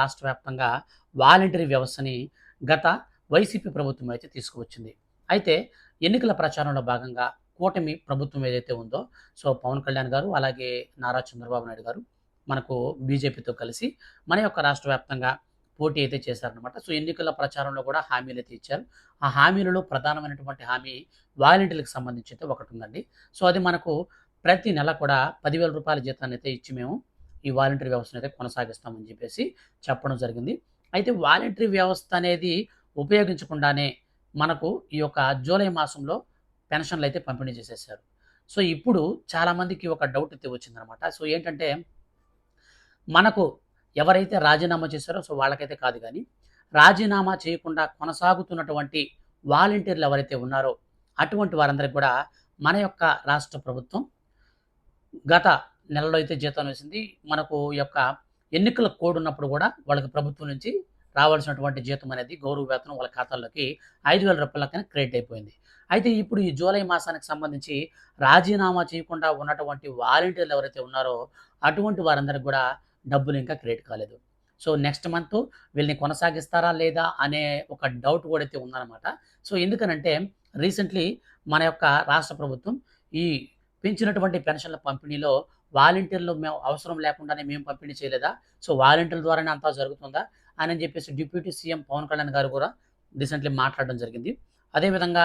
రాష్ట్ర వ్యాప్తంగా వాలంటరీ వ్యవస్థని గత వైసీపీ ప్రభుత్వం అయితే తీసుకువచ్చింది. అయితే ఎన్నికల ప్రచారంలో భాగంగా కూటమి ప్రభుత్వం ఏదైతే ఉందో సో పవన్ కళ్యాణ్ గారు అలాగే నారా చంద్రబాబు నాయుడు గారు మనకు బీజేపీతో కలిసి మన యొక్క రాష్ట్ర వ్యాప్తంగా పోటీ అయితే చేశారనమాట సో ఎన్నికల ప్రచారంలో కూడా హామీలు అయితే ఇచ్చారు. ఆ హామీలలో ప్రధానమైనటువంటి హామీ వాలంటీర్లకు సంబంధించి అయితే ఒకటి ఉందండి. సో అది మనకు ప్రతి నెల కూడా పదివేల రూపాయల జీతాన్ని అయితే ఇచ్చి మేము ఈ వాలంటరీ వ్యవస్థను అయితే కొనసాగిస్తామని చెప్పేసి చెప్పడం జరిగింది. అయితే వాలంటరీ వ్యవస్థ అనేది ఉపయోగించకుండానే మనకు ఈ యొక్క జూలై మాసంలో పెన్షన్లు అయితే పంపిణీ చేసేసారు. సో ఇప్పుడు చాలామందికి ఒక డౌట్ అయితే వచ్చిందనమాట సో ఏంటంటే మనకు ఎవరైతే రాజీనామా చేశారో సో వాళ్ళకైతే కాదు కానీ రాజీనామా చేయకుండా కొనసాగుతున్నటువంటి వాలంటీర్లు ఎవరైతే ఉన్నారో అటువంటి వారందరికీ కూడా మన యొక్క రాష్ట్ర ప్రభుత్వం గత నెలలో అయితే జీతం వేసింది. మనకు ఈ యొక్క ఎన్నికల కోడ్ ఉన్నప్పుడు కూడా వాళ్ళకి ప్రభుత్వం నుంచి రావాల్సినటువంటి జీతం అనేది గౌరవ వేతనం వాళ్ళ ఖాతాల్లోకి ఐదు వేల రూపాయలకైనా క్రెడిట్ అయిపోయింది. అయితే ఇప్పుడు ఈ జూలై మాసానికి సంబంధించి రాజీనామా చేయకుండా ఉన్నటువంటి వాలంటీర్లు ఎవరైతే ఉన్నారో అటువంటి వారందరికీ కూడా డబ్బులు ఇంకా క్రెడిట్ కాలేదు. సో నెక్స్ట్ మంత్ వీళ్ళని కొనసాగిస్తారా లేదా అనే ఒక డౌట్ కూడా అయితే ఉందన్నమాట. సో ఎందుకనంటే రీసెంట్లీ మన యొక్క రాష్ట్ర ప్రభుత్వం ఈ పెంచినటువంటి పెన్షన్ల పంపిణీలో వాలంటీర్లు మేము అవసరం లేకుండానే మేము పంపిణీ చేయలేదా? సో వాలంటీర్ల ద్వారానే అంతా జరుగుతుందా? అని చెప్పేసి డిప్యూటీ సీఎం పవన్ కళ్యాణ్ గారు కూడా రీసెంట్లీ మాట్లాడడం జరిగింది. అదేవిధంగా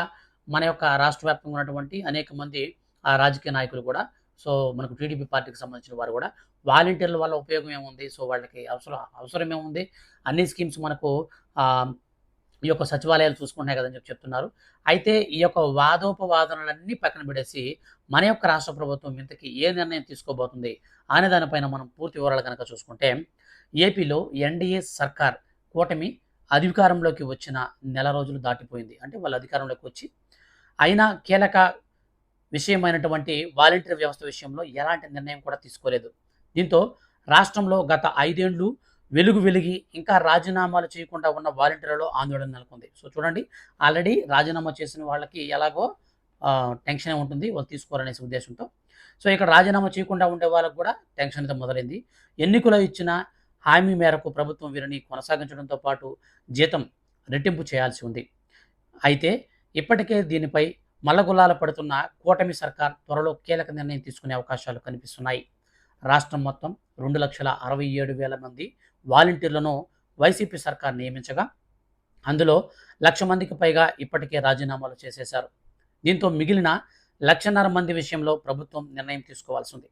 మన యొక్క రాష్ట్ర వ్యాప్తంగా ఉన్నటువంటి అనేక మంది ఆ రాజకీయ నాయకులు కూడా సో మనకు టీడీపీ పార్టీకి సంబంధించిన వారు కూడా వాలంటీర్ల వల్ల ఉపయోగం ఏముంది? సో వాళ్ళకి అవసరం అవసరం ఏముంది? అన్ని స్కీమ్స్ మనకు ఈ యొక్క సచివాలయాలు చూసుకుంటున్నాయి కదని చెప్పి చెప్తున్నారు. అయితే ఈ యొక్క వాదోపవాదనలన్నీ పక్కన పెడేసి మన యొక్క రాష్ట్ర ప్రభుత్వం ఇంతకీ ఏ నిర్ణయం తీసుకోబోతుంది అనే దానిపైన మనం పూర్తి వివరాలు కనుక చూసుకుంటే ఏపీలో ఎన్డీఏ సర్కార్ కూటమి అధికారంలోకి వచ్చిన నెల రోజులు దాటిపోయింది. అంటే వాళ్ళు అధికారంలోకి వచ్చి అయినా కీలక విషయమైనటువంటి వాలంటీర్ వ్యవస్థ విషయంలో ఎలాంటి నిర్ణయం కూడా తీసుకోలేదు. దీంతో రాష్ట్రంలో గత ఐదేండ్లు వెలుగు వెలిగి ఇంకా రాజీనామాలు చేయకుండా ఉన్న వాలంటీర్లలో ఆందోళన నెలకొంది. సో చూడండి ఆల్రెడీ రాజీనామా చేసిన వాళ్ళకి ఎలాగో టెన్షన్ ఉంటుంది వాళ్ళు తీసుకోవాలనేసి ఉద్దేశంతో. సో ఇక్కడ రాజీనామా చేయకుండా ఉండే వాళ్ళకు కూడా టెన్షన్ అయితే మొదలైంది. ఎన్నికలో ఇచ్చిన హామీ మేరకు ప్రభుత్వం వీరిని కొనసాగించడంతో పాటు జీతం రెట్టింపు చేయాల్సి ఉంది. అయితే ఇప్పటికే దీనిపై మల్లగుల్లాలు పడుతున్న కూటమి సర్కార్ త్వరలో కీలక నిర్ణయం తీసుకునే అవకాశాలు కనిపిస్తున్నాయి. రాష్ట్రం మొత్తం రెండు లక్షల అరవై ఏడు వేల మంది వాలంటీర్లను వైసీపీ సర్కార్ నియమించగా అందులో లక్ష మందికి పైగా ఇప్పటికే రాజీనామాలు చేసేశారు. దీంతో మిగిలిన లక్షన్నర మంది విషయంలో ప్రభుత్వం నిర్ణయం తీసుకోవాల్సి ఉంది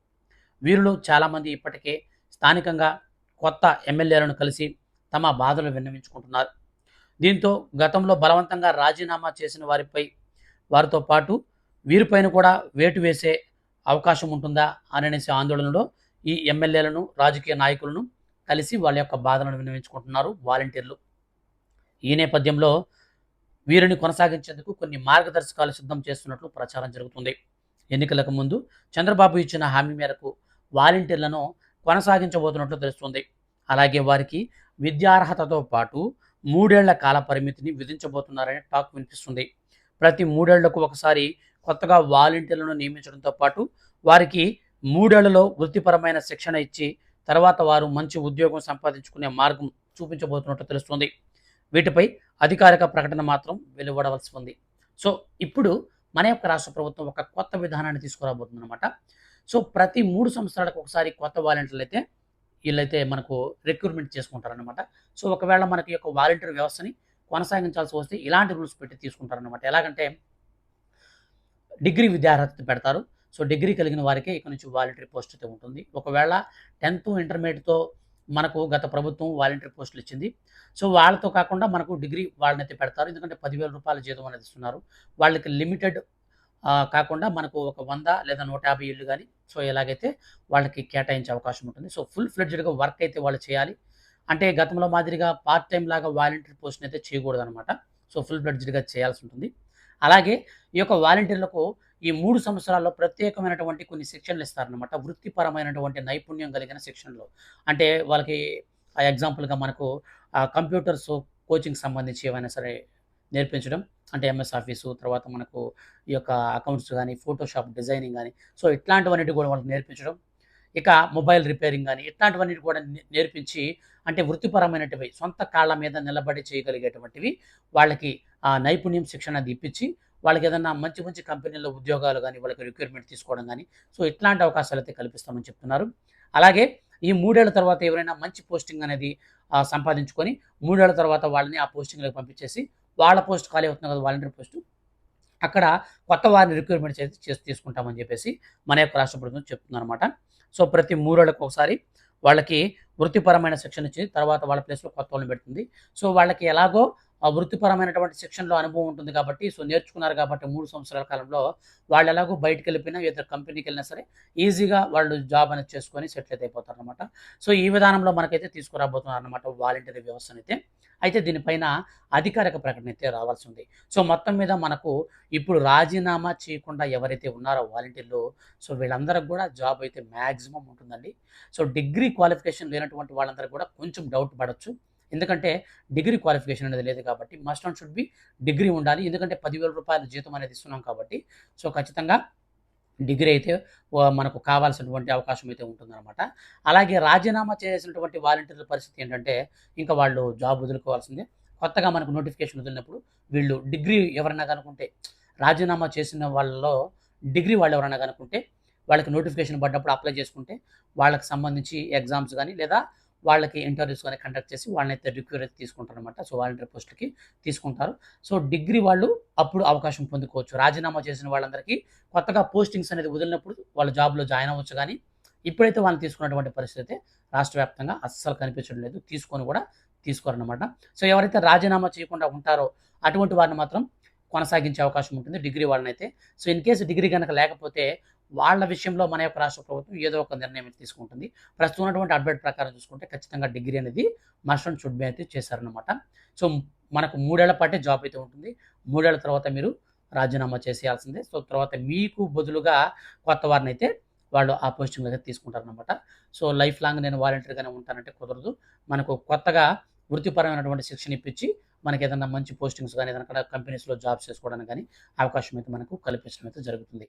వీరిలో చాలామంది ఇప్పటికే స్థానికంగా కొత్త ఎమ్మెల్యేలను కలిసి తమ బాధలు విన్నవించుకుంటున్నారు. దీంతో గతంలో బలవంతంగా రాజీనామా చేసిన వారిపై వారితో పాటు వీరిపైన కూడా వేటు వేసే అవకాశం ఉంటుందా అనేసి ఆందోళనలో ఈ ఎమ్మెల్యేలను రాజకీయ నాయకులను కలిసి వాళ్ళ యొక్క బాధలను వినియోగించుకుంటున్నారు వాలంటీర్లు. ఈ నేపథ్యంలో వీరిని కొనసాగించేందుకు కొన్ని మార్గదర్శకాలు సిద్ధం చేస్తున్నట్లు ప్రచారం జరుగుతుంది. ఎన్నికలకు ముందు చంద్రబాబు ఇచ్చిన హామీ మేరకు వాలంటీర్లను కొనసాగించబోతున్నట్లు తెలుస్తుంది. అలాగే వారికి విద్యార్హతతో పాటు మూడేళ్ళ కాల పరిమితిని విధించబోతున్నారని టాక్ వినిపిస్తుంది. ప్రతి మూడేళ్ళకు ఒకసారి కొత్తగా వాలంటీర్లను నియమించడంతో పాటు వారికి మూడేళ్ళలో వృత్తిపరమైన శిక్షణ ఇచ్చి తర్వాత వారు మంచి ఉద్యోగం సంపాదించుకునే మార్గం చూపించబోతున్నట్టు తెలుస్తుంది. వీటిపై అధికారిక ప్రకటన మాత్రం వెలువడవలసి ఉంది. సో ఇప్పుడు మన యొక్క రాష్ట్ర ప్రభుత్వం ఒక కొత్త విధానాన్ని తీసుకురాబోతుంది అనమాట సో ప్రతి మూడు సంవత్సరాలకు ఒకసారి కొత్త వాలంటీర్లు అయితే వీళ్ళైతే మనకు రిక్రూట్మెంట్ చేసుకుంటారనమాట సో ఒకవేళ మనకి యొక్క వాలంటీర్ వ్యవస్థని కొనసాగించాల్సి వస్తే ఇలాంటి రూల్స్ పెట్టి తీసుకుంటారనమాట ఎలాగంటే డిగ్రీ విద్యార్హత పెడతారు. సో డిగ్రీ కలిగిన వారికే ఇక నుంచి వాలంటరీ పోస్ట్ అయితే ఉంటుంది. ఒకవేళ టెన్త్ ఇంటర్మీడియట్తో మనకు గత ప్రభుత్వం వాలంటరీ పోస్టులు ఇచ్చింది. సో వాళ్ళతో కాకుండా మనకు డిగ్రీ వాళ్ళని అయితే పెడతారు. ఎందుకంటే పదివేల రూపాయల జీతం అనేది ఇస్తున్నారు. వాళ్ళకి లిమిటెడ్ కాకుండా మనకు ఒక వంద లేదా నూట యాభై ఇళ్ళు కానీ సో ఎలాగైతే వాళ్ళకి కేటాయించే అవకాశం ఉంటుంది. సో ఫుల్ ఫ్లెడ్జ్డ్గా వర్క్ అయితే వాళ్ళు చేయాలి. అంటే గతంలో మాదిరిగా పార్ట్ టైం లాగా వాలంటీర్ పోస్ట్ని అయితే చేయకూడదు అనమాట సో ఫుల్ ఫ్లెడ్జ్డ్గా చేయాల్సి ఉంటుంది. అలాగే ఈ యొక్క వాలంటీర్లకు ఈ మూడు సంవత్సరాల్లో ప్రత్యేకమైనటువంటి కొన్ని శిక్షణలు ఇస్తారనమాట వృత్తిపరమైనటువంటి నైపుణ్యం కలిగిన శిక్షణలు అంటే వాళ్ళకి ఆ ఎగ్జాంపుల్గా మనకు కంప్యూటర్స్ కోచింగ్ సంబంధించి ఏమైనా సరే నేర్పించడం అంటే ఎంఎస్ ఆఫీసు తర్వాత మనకు ఈ యొక్క అకౌంట్స్ కానీ ఫోటోషాప్ డిజైనింగ్ కానీ సో ఇట్లాంటివన్నిటి కూడా వాళ్ళకి నేర్పించడం. ఇక మొబైల్ రిపేరింగ్ కానీ ఇట్లాంటివన్నీ కూడా నే నేర్పించి అంటే వృత్తిపరమైనటివి సొంత కాళ్ళ మీద నిలబడి చేయగలిగేటువంటివి వాళ్ళకి ఆ నైపుణ్యం శిక్షణ ఇప్పించి వాళ్ళకి ఏదన్నా మంచి మంచి కంపెనీల్లో ఉద్యోగాలు కానీ వాళ్ళకి రిక్రూట్‌మెంట్ తీసుకోవడం కానీ సో ఇట్లాంటి అవకాశాలు అయితే కల్పిస్తామని చెప్తున్నారు. అలాగే ఈ మూడేళ్ళ తర్వాత ఎవరైనా మంచి పోస్టింగ్ అనేది సంపాదించుకొని మూడేళ్ళ తర్వాత వాళ్ళని ఆ పోస్టింగ్‌లోకి పంపించేసి వాళ్ళ పోస్ట్ ఖాళీ అవుతుంది కదా! Volunteer post. అక్కడ కొత్త వారిని రిక్రూట్‌మెంట్ చేసి చేసి తీసుకుంటామని చెప్పేసి మన యొక్క రాష్ట్ర ప్రభుత్వం చెప్తుందనమాట. సో ప్రతి 3 ఒకసారి వాళ్ళకి వృత్తిపరమైన శిక్షణ ఇచ్చి తర్వాత వాళ్ళ ప్లేస్‌లో కొత్త వాళ్ళని పెడుతుంది. సో వాళ్ళకి ఎలాగో వృత్తిపరమైనటువంటి శిక్షణలో అనుభవం ఉంటుంది కాబట్టి, సో నేర్చుకున్నారు కాబట్టి మూడు సంవత్సరాల కాలంలో వాళ్ళు ఎలాగో బయటకెళ్ళిపోయినా ఇతర కంపెనీకి వెళ్ళినా సరే ఈజీగా వాళ్ళు జాబ్ అనేది చేసుకొని సెటిల్ అయితే అయిపోతారనమాట. సో ఈ విధానంలో మనకైతే తీసుకురాబోతున్నారనమాట వాలంటీర్ వ్యవస్థనైతే. అయితే దీనిపైన అధికారిక ప్రకటన అయితే రావాల్సి ఉంది. సో మొత్తం మీద మనకు ఇప్పుడు రాజీనామా చేయకుండా ఎవరైతే ఉన్నారో వాలంటీర్లు సో వీళ్ళందరికి కూడా జాబ్ అయితే మ్యాక్సిమం ఉంటుందండి. సో డిగ్రీ క్వాలిఫికేషన్ లేనటువంటి వాళ్ళందరికి కూడా కొంచెం డౌట్ పడవచ్చు ఎందుకంటే డిగ్రీ క్వాలిఫికేషన్ అనేది లేదు కాబట్టి must and should be degree ఉండాలి. ఎందుకంటే పదివేల రూపాయల జీతం అనేది ఇస్తున్నాం కాబట్టి సో ఖచ్చితంగా డిగ్రీ అయితే మనకు కావాల్సినటువంటి అవకాశం అయితే ఉంటుందన్నమాట అలాగే రాజీనామా చేసినటువంటి వాలంటీర్ల పరిస్థితి ఏంటంటే ఇంకా వాళ్ళు జాబ్ వదులుకోవాల్సిందే. కొత్తగా మనకు నోటిఫికేషన్ వదిలినప్పుడు వీళ్ళు డిగ్రీ ఎవరైనా కనుకుంటే రాజీనామా చేసిన వాళ్ళలో డిగ్రీ వాళ్ళు ఎవరైనా కనుకుంటే వాళ్ళకి నోటిఫికేషన్ పడ్డప్పుడు అప్లై చేసుకుంటే వాళ్ళకి సంబంధించి ఎగ్జామ్స్ కానీ లేదా వాళ్ళకి ఇంటర్వ్యూస్ కానీ కండక్ట్ చేసి వాళ్ళనైతే రిక్రూట్ తీసుకుంటారు అనమాట సో వాలంటీర్ పోస్ట్‌లకి తీసుకుంటారు. సో డిగ్రీ వాళ్ళు అప్పుడు అవకాశం పొందుకోవచ్చు. రాజీనామా చేసిన వాళ్ళందరికీ కొత్తగా పోస్టింగ్స్ అనేది వదిలినప్పుడు వాళ్ళు జాబ్‌లో జాయిన్ అవ్వచ్చు కానీ ఇప్పుడైతే వాళ్ళని తీసుకున్నటువంటి పరిస్థితి అయితే రాష్ట్ర వ్యాప్తంగా అస్సలు కనిపించడం లేదు. తీసుకొని కూడా తీసుకోరనమాట. సో ఎవరైతే రాజీనామా చేయకుండా ఉంటారో అటువంటి వారిని మాత్రం కొనసాగించే అవకాశం ఉంటుంది డిగ్రీ వాళ్ళనైతే. సో ఇన్ కేస్ డిగ్రీ గనక లేకపోతే వాళ్ళ విషయంలో మన యొక్క రాష్ట్ర ప్రభుత్వం ఏదో ఒక నిర్ణయం తీసుకుంటుంది. ప్రస్తుతం ఉన్నటువంటి అడ్వైట్ ప్రకారం చూసుకుంటే ఖచ్చితంగా డిగ్రీ అనేది మస్ట్ అండ్ షుడ్ బి అయితే చేశారనమాట. సో మనకు మూడేళ్ళ పాటే జాబ్ అయితే ఉంటుంది. మూడేళ్ళ తర్వాత మీరు రాజీనామా చేసేయాల్సిందే. సో తర్వాత మీకు బదులుగా కొత్త వారినైతే వాళ్ళు ఆ పోస్టింగ్ అయితే తీసుకుంటారనమాట. సో లైఫ్ లాంగ్ నేను వాలంటీర్‌గానే ఉంటానంటే కుదరదు. మనకు కొత్తగా వృత్తిపరమైనటువంటి శిక్షణ ఇప్పించి మనకి ఏదైనా మంచి పోస్టింగ్స్ కానీ ఏదైనా కంపెనీస్‌లో జాబ్స్ చేసుకోవడానికి కానీ అవకాశం అయితే మనకు కల్పించడం అయితే జరుగుతుంది.